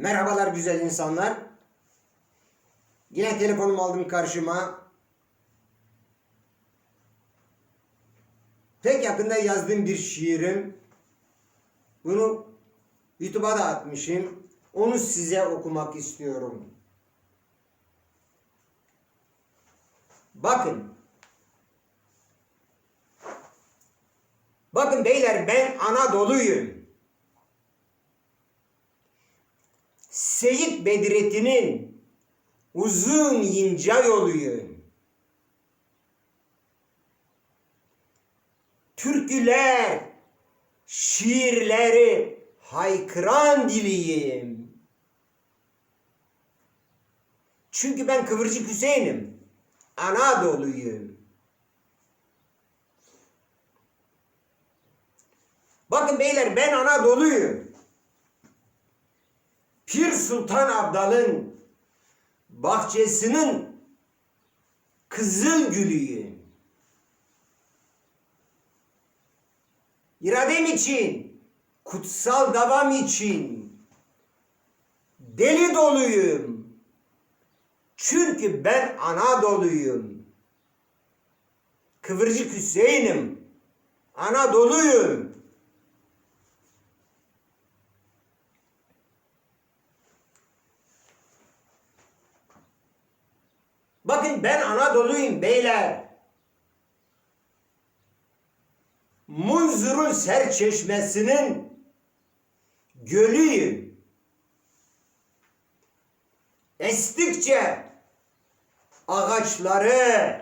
Merhabalar güzel insanlar. Yine telefonumu aldım karşıma. Pek yakında yazdığım bir şiirim. Bunu YouTube'a da atmışım. Onu size okumak istiyorum. Bakın. Bakın beyler ben Anadolu'yum. Seyit Bedrettin'in uzun ince yoluyum. Türküler, şiirleri haykıran diliyim. Çünkü ben Kıvırcık Hüseyin'im. Anadolu'yum. Bakın beyler ben Anadolu'yum. Pir Sultan Abdal'ın bahçesinin kızıl gülüyüm. İradem için, kutsal davam için deli doluyum. Çünkü ben Anadolu'yum. Kıvırcık Hüseyin'im. Anadolu'yum. Bakın ben Anadolu'yum beyler. Munzur'un serçeşmesinin gölüyüm. Estikçe ağaçları,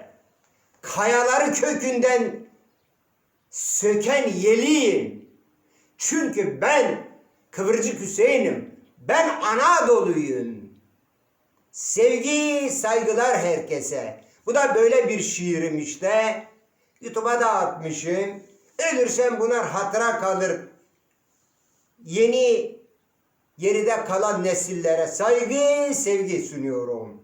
kayaları kökünden söken yeliyim. Çünkü ben Kıvırcık Hüseyin'im. Ben Anadolu'yum. Sevgi, saygılar herkese. Bu da böyle bir şiirim işte. YouTube'a da atmışım. Ölürsem bunlar hatıra kalır. Yeni geride kalan nesillere saygı, sevgi sunuyorum.